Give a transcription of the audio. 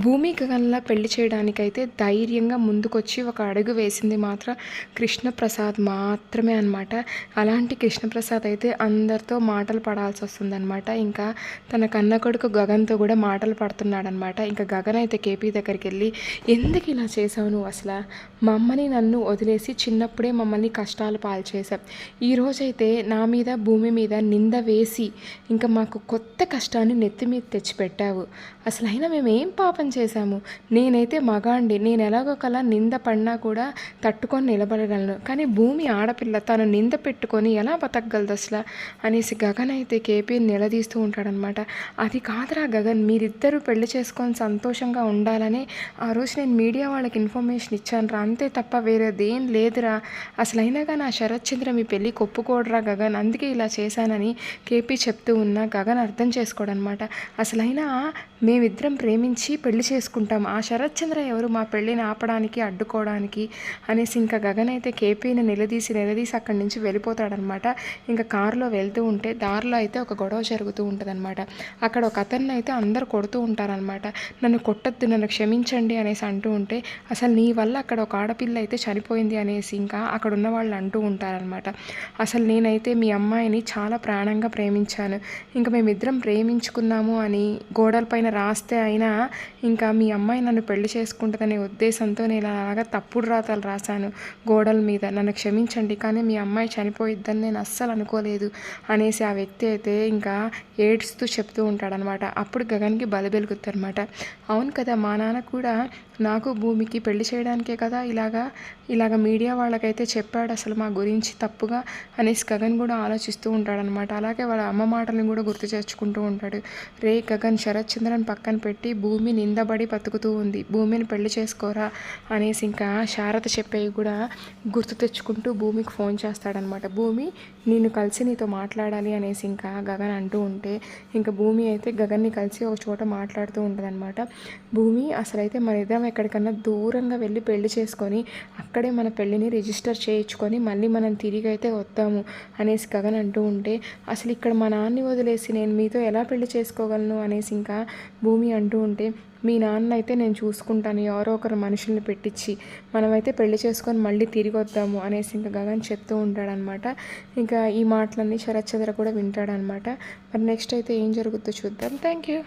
భూమి గగన్లా పెళ్ళి చేయడానికైతే ధైర్యంగా ముందుకొచ్చి ఒక అడుగు వేసింది మాత్రం కృష్ణప్రసాద్ మాత్రమే అనమాట అలాంటి కృష్ణప్రసాద్ అయితే అందరితో మాటలు పడాల్సి వస్తుందన్నమాట. ఇంకా తన కన్న కొడుకు గగన్తో కూడా మాటలు పడుతున్నాడనమాట ఇంకా గగన్ అయితే కేపీ దగ్గరికి వెళ్ళి ఎందుకు ఇలా చేసావు నువ్వు అసలు? మమ్మల్ని నన్ను వదిలేసి చిన్నప్పుడే మమ్మల్ని కష్టాలు పాలు ఈరోజైతే నా మీద భూమి మీద నింద వేసి ఇంకా మాకు కొత్త కష్టాన్ని నెత్తి మీద తెచ్చిపెట్టావు. అసలు అయినా మేము ఏం పాపం చేశాము. నేనైతే మగాండి నేను ఎలాగోకలా నింద పడినా కూడా తట్టుకొని నిలబడగలను. కానీ భూమి ఆడపిల్ల తను నింద పెట్టుకొని ఎలా బతకగలదు అసలు? అనేసి గగన్ అయితే కేపీని నిలదీస్తూ ఉంటాడనమాట అది కాదురా గగన్ మీరిద్దరూ పెళ్ళి చేసుకొని సంతోషంగా ఉండాలని ఆ రోజు నేను మీడియా వాళ్ళకి ఇన్ఫర్మేషన్ ఇచ్చాను రా అంతే తప్ప వేరేదేం లేదురా. అసలు నా శరత్ చంద్ర మీ పెళ్ళి కొప్పుకోడరా గగన్. అందుకే ఇలా చేశానని కేపీ చెప్తూ ఉన్నా గగన్ అర్థం చేసుకోడనమాట అసలైనా మేమిద్దరం ప్రేమించి పెళ్ళి చేసుకుంటాం. ఆ శరత్చంద్ర ఎవరు? మా పెళ్ళిని ఆపడానికి అడ్డుకోవడానికి అనేసి ఇంకా గగన్ అయితే కేపీని నిలదీసి నిలదీసి అక్కడి నుంచి వెళ్ళిపోతాడనమాట. ఇంకా కారులో వెళ్తూ ఉంటే దారిలో అయితే ఒక గొడవ జరుగుతూ ఉంటుందన్నమాట అక్కడ ఒక అతన్ని అయితే అందరు కొడుతూ ఉంటారనమాట. నన్ను కొట్టద్దు నన్ను క్షమించండి అనేసి అంటూ ఉంటే అసలు నీ వల్ల అక్కడ ఒక ఆడపిల్ల అయితే చనిపోయింది అనేసి ఇంకా అక్కడ ఉన్న వాళ్ళు అంటూ ఉంటారనమాట. అసలు నేనైతే మీ అమ్మాయిని చాలా ప్రాణంగా ప్రేమించాను. ఇంకా మేమిద్దరం ప్రేమించుకున్నాము అని గోడలపైన రాస్తే అయినా ఇంకా మీ అమ్మాయి నన్ను పెళ్ళి చేసుకుంటుందనే ఉద్దేశంతో నేను అలాగా తప్పుడు రాతలు రాశాను. గోడల మీద నన్ను క్షమించండి కానీ మీ అమ్మాయి చనిపోయిద్దని నేను అస్సలు అనుకోలేదు అనేసి ఆ వ్యక్తి అయితే ఇంకా ఏడ్స్తూ చెప్తూ ఉంటాడనమాట. అప్పుడు గగన్కి బలబెలుగుతారనమాట. అవును కదా మా నాన్న కూడా నాకు భూమికి పెళ్ళి చేయడానికే కదా ఇలాగా ఇలాగ మీడియా వాళ్ళకైతే చెప్పాడు అసలు మా గురించి తప్పుగా అనేసి గగన్ కూడా ఆలోచిస్తూ ఉంటాడనమాట అలాగే వాళ్ళ అమ్మ మాటలను కూడా గుర్తు తెచ్చుకుంటూ ఉంటాడు. రే గగన్ శరత్ చంద్రన్ పక్కన పెట్టి భూమి నిందబడి బతుకుతూ ఉంది. భూమిని పెళ్ళి చేసుకోరా అనేసి ఇంకా శారద చెప్పేవి కూడా గుర్తు తెచ్చుకుంటూ భూమికి ఫోన్ చేస్తాడనమాట భూమి నేను కలిసి నీతో మాట్లాడాలి అనేసి ఇంకా గగన్ అంటూ ఉంటే ఇంకా భూమి అయితే గగన్ని కలిసి ఒక చోట మాట్లాడుతూ ఉంటుందన్నమాట. భూమి అసలైతే మన ఇద్దరం ఎక్కడికన్నా దూరంగా వెళ్ళి పెళ్ళి చేసుకొని అక్కడే మన పెళ్ళిని రిజిస్టర్ చేయించుకొని మళ్ళీ మనం తిరిగి అయితే వద్దాము అనేసి గగన్ అంటూ ఉంటే అసలు ఇక్కడ మా నాన్ని వదిలేసి నేను మీతో ఎలా పెళ్ళి చేసుకోగలను? అనేసి ఇంకా భూమి అంటూ ఉంటే మీ నాన్న అయితే నేను చూసుకుంటాను ఎవరో ఒకరు మనుషుల్ని పెట్టించి మనమైతే పెళ్ళి చేసుకొని మళ్ళీ తిరిగి వద్దాము అనేసి ఇంకా గగన్ చెప్తూ ఉంటాడనమాట. ఇంకా ఈ మాటలన్నీ శరత్ చంద్ర కూడా వింటాడనమాట. మరి నెక్స్ట్ అయితే ఏం జరుగుతుందో చూద్దాం. Thank you.